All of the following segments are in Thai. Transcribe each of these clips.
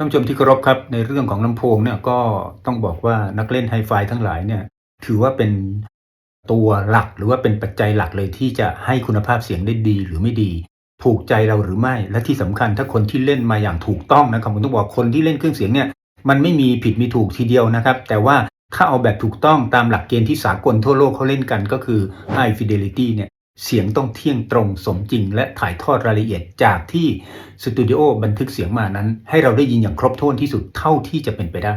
ท่านผู้ชมที่เคารพครับในเรื่องของลำโพงเนี่ยก็ต้องบอกว่านักเล่นไฮไฟทั้งหลายเนี่ยถือว่าเป็นตัวหลักหรือว่าเป็นปัจจัยหลักเลยที่จะให้คุณภาพเสียงได้ดีหรือไม่ดี ถูกใจเราหรือไม่ และที่สำคัญถ้าคนที่เล่นมาอย่างถูกต้องนะครับผมต้องบอกคนที่เล่นเครื่องเสียงเนี่ยมันไม่มีผิดมีถูกทีเดียวนะครับ แต่ว่าถ้าเอาแบบถูกต้องตามหลักเกณฑ์ที่สากลทั่วโลกเขาเล่นกันก็คือ High Fidelity เนี่ย เสียงต้องเที่ยงตรงสมจริง และถ่ายทอดรายละเอียดจากที่สตูดิโอบันทึกเสียงมานั้น ให้เราได้ยินอย่างครบถ้วนที่สุดเท่าที่จะเป็นไปได้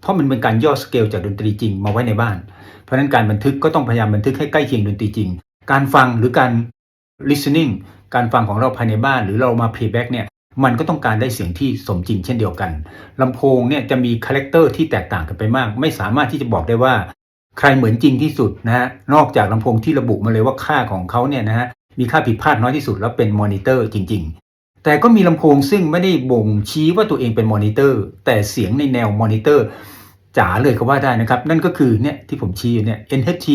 เพราะมันเป็นการย่อสเกลจากดนตรีจริงมาไว้ในบ้าน เพราะนั้นการบันทึกก็ต้องพยายามบันทึกให้ใกล้เคียงดนตรีจริง การฟังหรือการ listening การฟังของเราภายในบ้าน หรือเรามา playback เนี่ยมันก็ต้องการได้เสียงที่สมจริงเช่นเดียวกันลำโพงเนี่ยจะมีคาแรคเตอร์ที่แตกต่างกันไปมาก ไม่สามารถที่จะบอกได้ว่า ใครเหมือนจริงที่สุดนะฮะนอกจากลำโพงที่ระบุมาเลยว่าค่าของเขาเนี่ยนะฮะมีค่าผิดพลาดน้อยที่สุดแล้วเป็นมอนิเตอร์จริง ๆ แต่ก็มีลำโพงซึ่งไม่ได้บ่งชี้ว่าตัวเองเป็นมอนิเตอร์ แต่เสียงในแนวมอนิเตอร์จ๋าเลยก็ว่าได้นะครับ นั่นก็คือเนี่ยที่ผมชี้อยู่เนี่ย NHT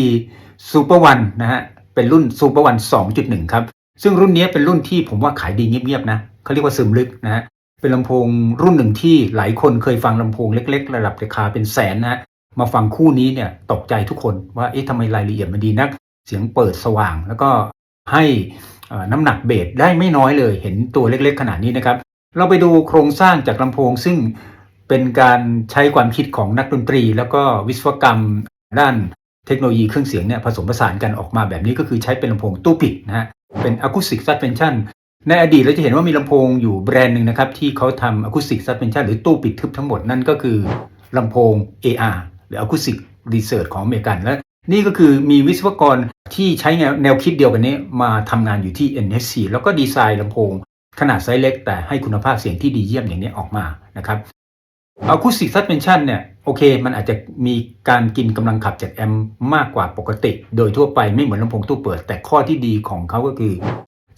Super One นะฮะเป็นรุ่น Super One 2.1 ครับ ซึ่งรุ่นนี้เป็นรุ่นที่ผมว่าขายดีเงียบๆนะเขาเรียกว่าซึมลึกนะฮะเป็นลำโพงรุ่นหนึ่งที่หลายคนเคยฟังลำโพงเล็ก ๆ ระดับราคาเป็นแสนนะฮะ มาฟังคู่นี้เนี่ยตกใจทุกคนว่าเอ๊ะทำไมรายละเอียดมันดีนัก เสียงเปิดสว่าง แล้วก็ให้น้ำหนักเบสได้ไม่น้อยเลย เห็นตัวเล็กๆ ขนาดนี้นะครับ เราไปดูโครงสร้างจากลำโพง ซึ่งเป็นการใช้ความคิดของนักดนตรี แล้วก็วิศวกรรมด้านเทคโนโลยีเครื่องเสียงเนี่ยผสมผสานกันออกมาแบบนี้ก็คือใช้เป็นลำโพงตู้ปิดนะฮะเป็น acoustic suspension ในอดีตเราจะเห็นว่ามีลำโพงอยู่แบรนด์หนึ่งนะครับ ที่เขาทำ acoustic suspension หรือตู้ปิดทึบทั้งหมดนั่นก็คือลำโพง AR หรือ acoustic research ของอเมริกันและนี่ก็คือมีวิศวกรที่ใช้แนวคิดเดียวกันนี้มาทำงานอยู่ที่ NSC แล้วก็ดีไซน์ลำโพง ขนาดไซส์เล็ก แต่ให้คุณภาพเสียงที่ดีเยี่ยมอย่างนี้ออกมานะครับ Acoustic Suspension เนี่ยโอเค มันอาจจะมีการกินกำลังขับจากแอมป์มากกว่าปกติ โดยทั่วไปไม่เหมือนลำโพงตู้เปิด แต่ข้อที่ดีของเขาก็คือ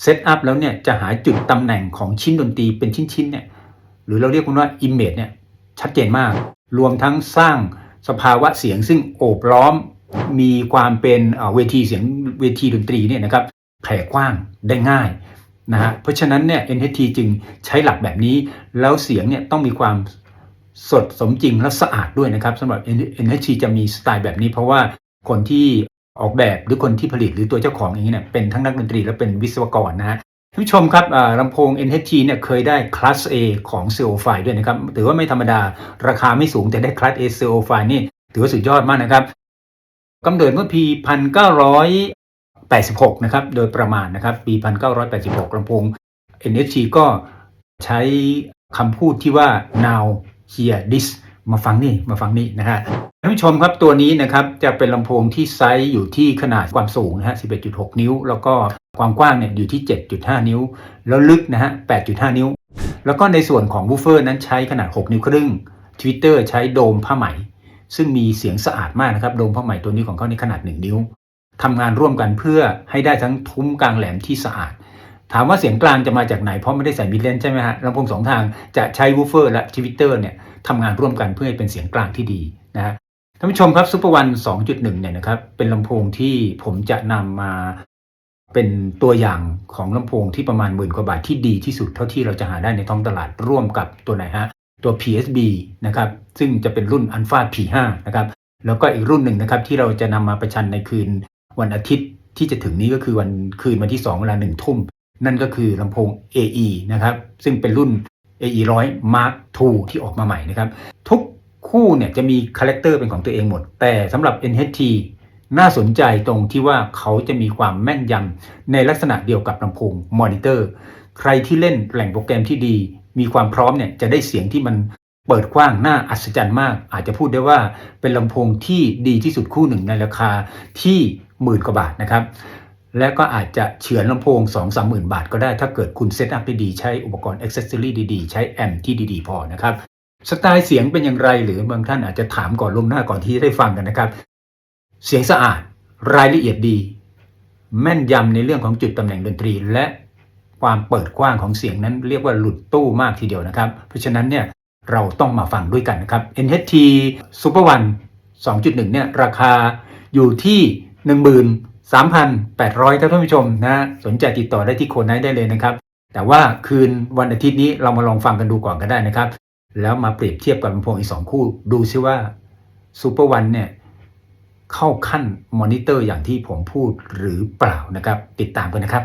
เซตอัพแล้วเนี่ยจะหาจุดตำแหน่งของชิ้นดนตรีเป็นชิ้นๆเนี่ยหรือเราเรียกว่า Image เนี่ยชัดเจนมาก รวมทั้งสร้าง สภาวะเสียงซึ่งโอบล้อมมีความเป็นเวทีเสียงเวทีดนตรีเนี่ยนะครับแผ่กว้างได้ง่ายนะฮะเพราะฉะนั้นเนี่ย NHT จึงใช้หลักแบบนี้ แล้วเสียงเนี่ยต้องมีความสดสมจริงและสะอาดด้วยนะครับสำหรับ NHT จะมีสไตล์แบบนี้ เพราะว่าคนที่ออกแบบหรือคนที่ผลิตหรือตัวเจ้าของเองนี้เนี่ยเป็นทั้งนักดนตรีและเป็นวิศวกรนะฮะ ผู้ชมครับลำโพง NHT เนี่ยเคยได้คลาส A ของ CO f i ด้วยนะครับ ถือว่าไม่ธรรมดาราคาไม่สูงแต่ได้คลาส A CO f i นี่ถือว่าสุดยอดมากนะครับกำเนิดเมื่อปี 1986 นะครับ โดยประมาณนะครับ ปี 1986ลำโพง NHT ก็ใช้คำพูดที่ว่า now hear this มาฟังนี่มาฟังนี่นะฮะท่านผู้ชมครับตัวนี้นะครับจะเป็นลำโพงที่ไซส์อยู่ที่ขนาดความสูงนะฮะ 11.6 นิ้ว แล้วก็ความกว้างเนี่ยอยู่ที่ 7.5 นิ้ว แล้วลึกนะฮะ 8.5 นิ้ว แล้วก็ในส่วนของวูฟเฟอร์นั้นใช้ขนาด 6 นิ้วครึ่งทวิตเตอร์ใช้โดมผ้าไหม ซึ่งมีเสียงสะอาดมากนะครับ โดมผ้าไหมตัวนี้ของเขาในขนาด 1 นิ้วทำงานร่วมกันเพื่อให้ได้ทั้งทุ้มกลางแหลมที่สะอาด ถามว่าเสียงกลางจะมาจากไหน เพราะไม่ได้ใส่มิดเลนใช่ไหมฮะลำโพงสองทางจะใช้วูฟเฟอร์และทวิตเตอร์เนี่ยทำงานร่วมกันเพื่อให้เป็นเสียงกลางที่ดีนะฮะท่านผู้ชมครับซูเปอร์วัน2.1 เนี่ยนะครับเป็นลำโพงที่ผมจะนำมาเป็นตัวอย่างของลำโพงที่ประมาณหมื่นกว่าบาทที่ดีที่สุดเท่าที่เราจะหาได้ในท้องตลาดร่วมกับตัวไหนฮะตัว PSB นะครับซึ่งจะเป็นรุ่น Alpha P5 นะครับแล้วก็อีกรุ่นหนึ่งนะครับที่เราจะนำมาประชันในคืนวันอาทิตย์ที่จะถึงนี้ก็คือวันคืนวันที่ 2 เวลาหนึ่งทุ่ม นั่นก็คือลำโพง AE นะครับ ซึ่งเป็นรุ่น AE 100 Mark II ที่ออกมาใหม่นะครับ ทุกคู่เนี่ยจะมีคาแรคเตอร์เป็นของตัวเองหมด แต่สำหรับ NHT น่าสนใจตรงที่ว่าเขาจะมีความแม่นยำในลักษณะเดียวกับลำโพงมอนิเตอร์ ใครที่เล่นแหล่งโปรแกรมที่ดี มีความพร้อมเนี่ยจะได้เสียงที่มันเปิดกว้างน่าอัศจรรย์มาก อาจจะพูดได้ว่าเป็นลำโพงที่ดีที่สุดคู่หนึ่งในราคาที่หมื่นกว่าบาทนะครับ และก็อาจจะเฉือนลำโพง 2 3 0 0 0 0บาทก็ได้ถ้าเกิดคุณเซตอัพดีๆ ใช้อุปกรณ์อ็อกเซสซอรี่ดีๆ ใช้แอมที่ดีๆ พอนะครับ สไตล์เสียงเป็นอย่างไรหรือบางท่านอาจจะถามก่อนลวงหน้าก่อนที่ได้ฟังกันนะครับ เสียงสะอาดรายละเอียดดี แม่นยำในเรื่องของจุดตำแหน่งดนตรี และความเปิดกว้างของเสียงนั้นเรียกว่าหลุดตู้มากทีเดียวนะครับ เพราะฉะนั้นเนี่ยเราต้องมาฟังด้วยกันนะครับ NHT Super One 2.1 เนี่ยราคาอยู่ที่ 3,800 ครับท่านผู้ชมนะสนใจติดต่อได้ที่โคนไนได้เลยนะครับ แต่ว่าคืนวันอาทิตย์นี้เรามาลองฟังกันดูก่อนก็ได้นะครับ แล้วมาเปรียบเทียบกับลำโพงอีกสองคู่ ดูซิว่าซูเปอร์วันเนี่ยเข้าขั้นมอนิเตอร์อย่างที่ผมพูดหรือเปล่านะครับ ติดตามกันนะครับ